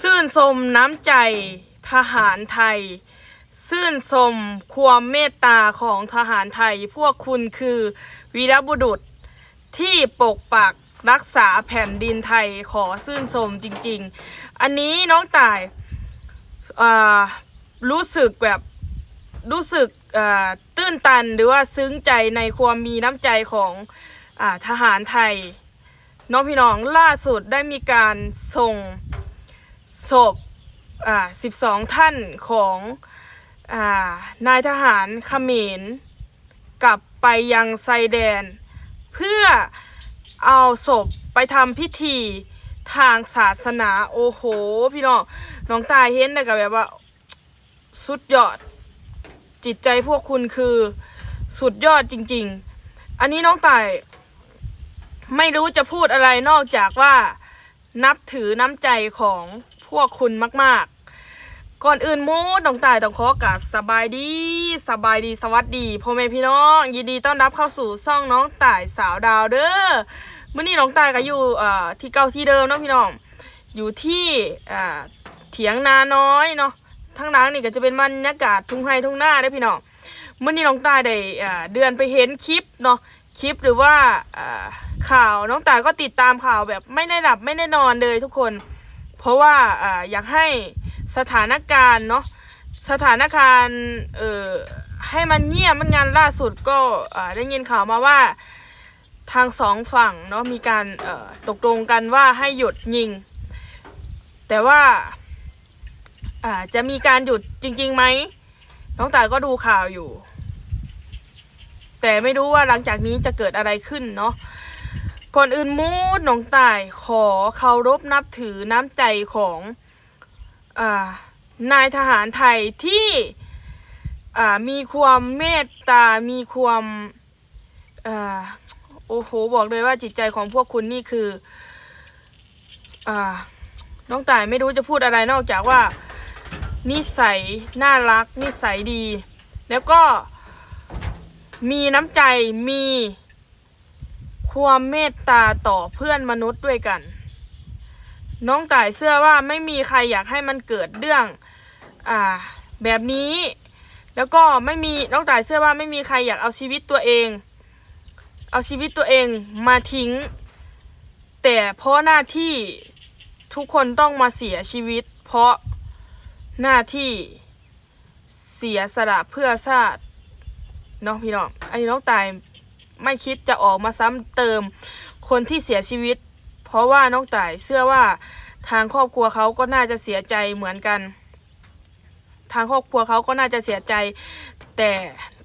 ซื่นชมน้ำใจทหารไทย ซื่นชมความเมตตาของทหารไทย พวกคุณคือวีรบุรุษที่ปกปักรักษาแผ่นดินไทยขอซื่นชมจริง ๆ อันนี้น้องต่ายารู้สึกแบบรู้สึกตื้นตันหรือว่าซึ้งใจในความมีน้ำใจของอทหารไทยน้องพี่น้องล่าสุดได้มีการส่ง ศพอ่า12ท่านของอ่านายทหารเขมรกลับไปยังไซแดน เพื่อเอาศพไปทำพิธีทางศาสนาโอ้โห พี่น้องน้องตายเห็นได้กับแบบว่า สุดยอด จิตใจพวกคุณคือสุดยอดจริง ๆ อันนี้น้องตาย ไม่รู้จะพูดอะไรนอกจากว่านับถือน้ำใจของ พวกคุณมาก ๆ ก่อนอื่นมูดน้องตายต้องขอกราบสบายดี สบายดีสวัสดีพ่อแม่พี่น้อง ยินดีต้อนรับเข้าสู่ซ่องน้องตายสาวดาวเด้อมื่อนี้น้องตายก็อยู่ที่เก่าที่เดิมเนาะพี่น้อง อยู่ที่เถียงนาน้อยเนาะทั้งหลังนี่ก็จะเป็นบรรยากาศทุ่งไร่ทุ่งหน้าเด้พี่น้องเมื่อนี้น้องตายได้เดือนไปเห็นคลิปเนาะคลิปหรือว่าอ่าข่าวน้องตายก็ติดตามข่าวแบบไม่ได้หลับไม่ได้นอนเลยทุกคน เพราะว่าอ่าอยากให้สถานการณ์เนาะสถานการณ์เอ่อให้มันเงียบมันงานล่าสุดก็อ่าได้ยินข่าวมาว่าทางสองฝั่งเนาะมีการเอ่อตกลงกันว่าให้หยุดยิง แต่ว่าอ่าจะมีการหยุดจริงๆไหมน้องตาก็ดูข่าวอยู่ แต่ไม่รู้ว่าหลังจากนี้จะเกิดอะไรขึ้นเนาะ ก่อนอื่นมูดน้องต่ายขอเคารพนับถือน้ำใจของอนายทหารไทยที่มีความเมตตา มีความอาโอ้โห บอกเลยว่าจิตใจของพวกคุณนี่คืออน้องต่ายไม่รู้จะพูดอะไรนอกจากว่า นิสัยน่ารัก นิสัยดี แล้วก็มีน้ำใจ มี ความเมตตาต่อเพื่อนมนุษย์ด้วยกัน น้องต่ายเชื่อว่าไม่มีใครอยากให้มันเกิดเรื่องอ่าแบบนี้ แล้วก็ไม่มีน้องต่ายเชื่อว่าไม่มีใครอยากเอาชีวิตตัวเอง เอาชีวิตตัวเองมาทิ้ง แต่เพราะหน้าที่ทุกคนต้องมาเสียชีวิต เพราะหน้าที่เสียสละเพื่อชาติเน้องพี่น้องอันนี้น้องตาย ไม่คิดจะออกมาซ้ำเติมคนที่เสียชีวิต เพราะว่าน้องต่ายเชื่อว่าทางครอบครัวเขาก็น่าจะเสียใจเหมือนกัน ทางครอบครัวเขาก็น่าจะเสียใจ แต่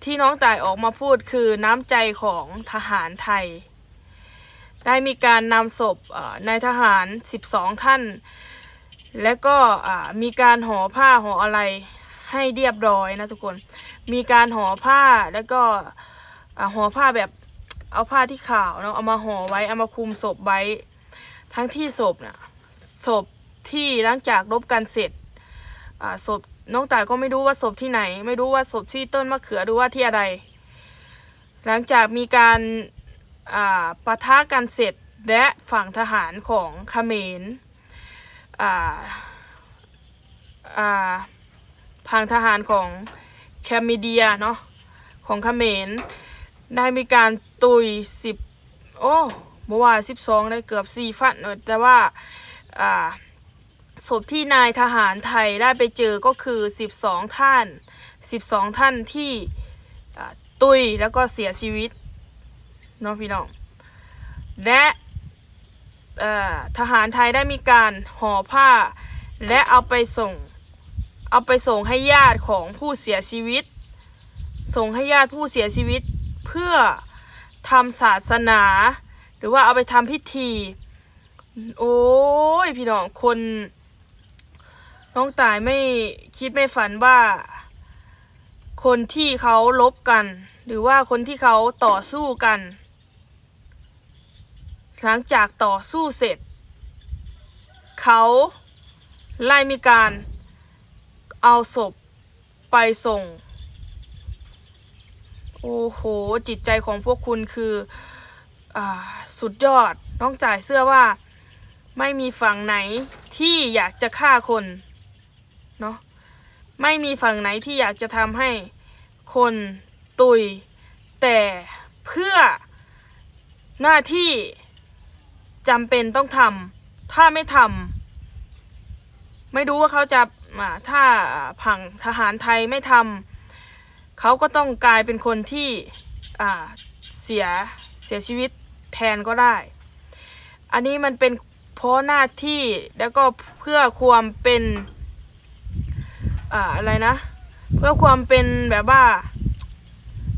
ที่น้องต่ายออกมาพูดคือน้ำใจของทหารไทย ได้มีการนำศพนายทหาร 12 ท่าน และก็มีการห่อผ้าห่ออะไรให้เรียบร้อยนะทุกคน มีการห่อผ้าแล้วก็ห่อผ้าแบบ เอาผ้าที่ขาวเนาะเอามาห่อไว้เอามาคลุมศพไว้ ทั้งที่ศพน่ะศพที่หลังจากรบกันเสร็จศพน้องต่ายก็ไม่รู้ว่าศพที่ไหน ไม่รู้ว่าศพที่ต้นมะเขือหรือว่าที่อะไร หลังจากมีการอ่าปะทะกันเสร็จและฝั่งทหารของเขมรอ่าอ่าทางทหารของแคมมิเดียเนาะของเขมร ได้มีการตุยสิบโอ้เมื่อวานสิบสองได้เกือบสี่ฟันแต่ว่าอ่าศพที่นายทหารไทยได้ไปเจอก็คือสิบสองท่านสิบสองท่านที่ตุยแล้วก็เสียชีวิตน้องพี่น้องและทหารไทยได้มีการห่อผ้า และเอาไปส่งเอาไปส่งให้ญาติของผู้เสียชีวิต ส่งให้ญาติผู้เสียชีวิต พื่อทำศาสนา หรือว่าเอาไปทำพิธี โอ้ยพี่น้องคน น้องตายไม่คิดไม่ฝันว่า คนที่เขาลบกัน หรือว่าคนที่เขาต่อสู้กัน หลังจากต่อสู้เสร็จ เขาไล่มีการเอาศพไปส่ง โอ้โห จิตใจของพวกคุณคืออ่าสุดยอด น้องจ่ายเสื้อว่าไม่มีฝั่งไหนที่อยากจะฆ่าคน เนาะไม่มีฝั่งไหนที่อยากจะทำให้คนตุย แต่เพื่อหน้าที่จำเป็นต้องทำถ้าไม่ทำไม่รู้ว่าเขาจะถ้าผังทหารไทยไม่ทำ เขาก็ต้องกลายเป็นคนที่เสียเสียชีวิตแทนก็ได้ อันนี้มันเป็นเพราะหน้าที่แล้วก็เพื่อความเป็นอ่าอะไรนะ เพื่อความเป็นแบบว่า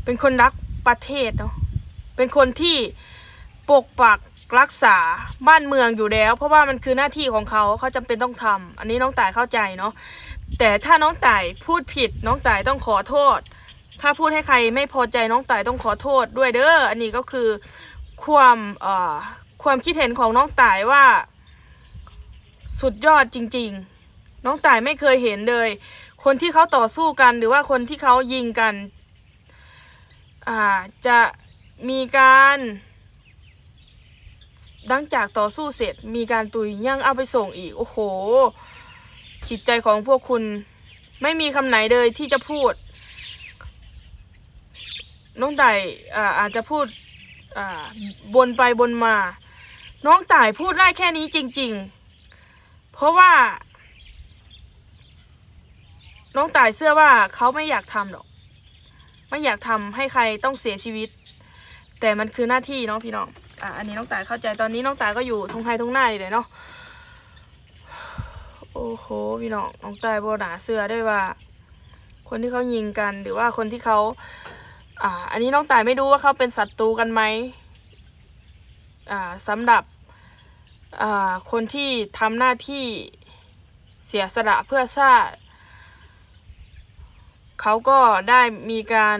เป็นคนรักประเทศเนาะเป็นคนที่ปกปักรักษาบ้านเมืองอยู่แล้ว เพราะว่ามันคือหน้าที่ของเขาเขาจำเป็นต้องทำอันนี้น้องต่ายเข้าใจเนาะแต่ถ้าน้องต่ายพูดผิดน้องต่ายต้องขอโทษ ถ้าพูดให้ใครไม่พอใจน้องต่ายต้องขอโทษด้วยเด้ออันนี้ก็คือความเอ่อความคิดเห็นของน้องต่ายว่า สุดยอดจริง ๆ น้องต่ายไม่เคยเห็นเลย คนที่เขาต่อสู้กันหรือว่าคนที่เขายิงกันอ่าจะมีการหลังจากต่อสู้เสร็จมีการตุยย่างเอาไปส่งอีก โอ้โห จิตใจของพวกคุณไม่มีคำไหนเลยที่จะพูด น้องต่ายอาจจะพูดบนไปบนมา น้องต่ายพูดได้แค่นี้จริง ๆ เพราะว่า น้องต่ายเชื่อว่าเขาไม่อยากทำหรอก ไม่อยากทำให้ใครต้องเสียชีวิต แต่มันคือหน้าที่เนาะพี่น้องอะอันนี้น้องต่ายเข้าใจตอนนี้น้องต่ายก็อยู่ทงไทยทงหน้าเลยเนาะโอ้โหพี่น้องน้องต่ายโบหนาเสื้อได้ว่า คนที่เขายิงกันหรือว่าคนที่เขา อ่า อันนี้น้องต่ายไม่รู้ว่าเขาเป็นศัตรูกันไหมอ่าสำหรับอ่าคนที่ทำหน้าที่เสียสละเพื่อชาติเขาก็ได้มีการ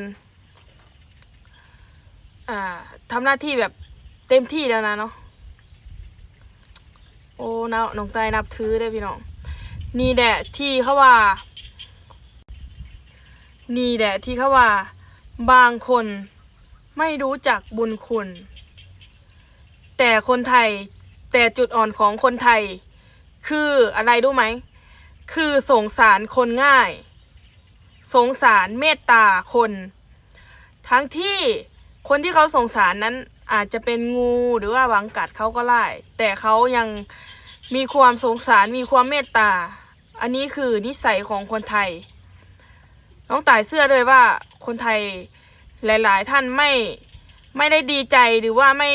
อ่าทำหน้าที่แบบเต็มที่แล้วนะเนาะโอ้นะน้องตายนับถือได้พี่น้อง นี่แหละที่เขาว่า นี่แหละที่เขาว่า บางคนไม่รู้จักบุญคุณ แต่คนไทยแต่จุดอ่อนของคนไทย คืออะไรรู้ไหม คือสงสารคนง่าย สงสารเมตตาคน ทั้งที่คนที่เขาสงสารนั้นอาจจะเป็นงูหรือว่าหวังกัดเขาก็ได้แต่เขายังมีความสงสารมีความเมตตา อันนี้คือนิสัยของคนไทย น้องต่ายเสื้อเลยว่า คนไทยหลาย ๆ ท่านไม่ไม่ได้ดีใจหรือว่าไม่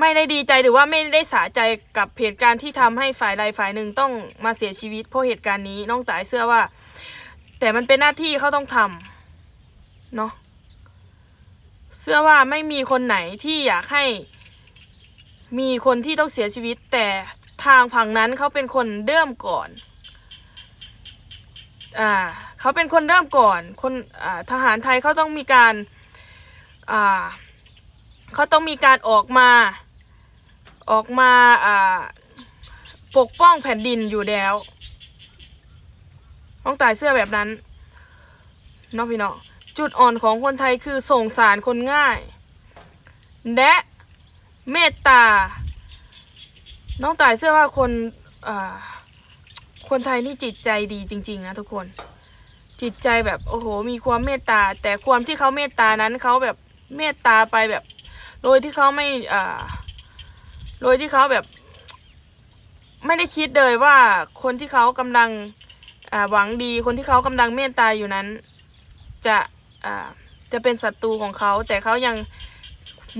ไม่ได้ดีใจหรือว่าไม่ได้สะใจกับเหตุการณ์ที่ทำให้ฝ่ายใดฝ่ายหนึ่งต้องมาเสียชีวิตเพราะเหตุการณ์นี้น้องตายเสื้อว่า แต่มันเป็นหน้าที่เขาต้องทำเนาะเชื่อว่าไม่มีคนไหนที่อยากให้มีคนที่ต้องเสียชีวิต แต่ทางฝั่งนั้นเขาเป็นคนเริ่มก่อน อ่า เขาเป็นคนเริ่มก่อน คนทหารไทยเขาต้องมีการาเขาต้องมีการออกมาออกมาาปกป้องแผ่นดินอยู่แล้วต้องตายเสื้อแบบนั้นน้องพี่น้องจุดอ่อนของคนไทยคือส่งสารคนง่าย และเมตตา น้องตายเสื้อว่าคนคนไทยนี่จิตใจดีจริง ๆ นะทุกคน จิตใจแบบโอ้โห มีความเมตตา แต่ความที่เขาเมตตานั้นเขาแบบเมตตาไปแบบ โดยที่เขาไม่อ่าโดยที่เขาแบบ ไม่ได้คิดเลยว่าคนที่เขากำลังอ่าหวังดี คนที่เขากำลังเมตตาอยู่นั้น จะอ่าจะเป็นศัตรูของเขา แต่เขายัง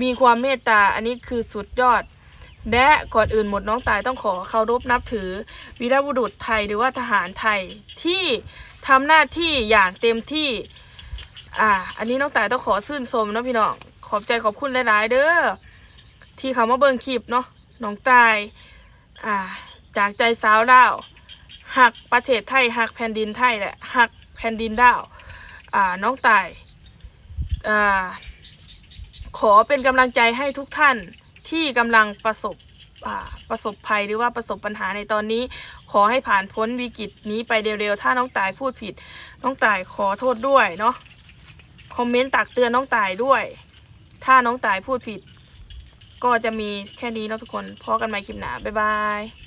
มีความเมตตาอันนี้คือสุดยอด และก่อนอื่นหมดน้องตายต้องขอเคารพนับถือวีรบุรุษไทยหรือว่าทหารไทยที่ ทำหน้าที่อย่างเต็มที่ อ่า อันนี้น้องตายต้องขอชื่นชมนะพี่น้องขอบใจขอบคุณหลาย ๆ เด้อที่เขามาเบิ่งคลิปเนาะน้องตายอ่า จากใจสาวดาวหักประเทศไทยหักแผ่นดินไทยแหละหักแผ่นดินดาวอ่าน้องตายอ่าขอเป็นกำลังใจให้ทุกท่านที่กำลังประสบ ประสบภัยหรือว่าประสบปัญหาในตอนนี้ ขอให้ผ่านพ้นวิกฤตนี้ไปเร็วๆ ถ้าน้องตายพูดผิด น้องตายขอโทษด้วยเนาะคอมเมนต์ตักเตือนน้องตายด้วย ถ้าน้องตายพูดผิด ก็จะมีแค่นี้เนาะทุกคนพอกันใหม่คลิปหนาบ๊ายบาย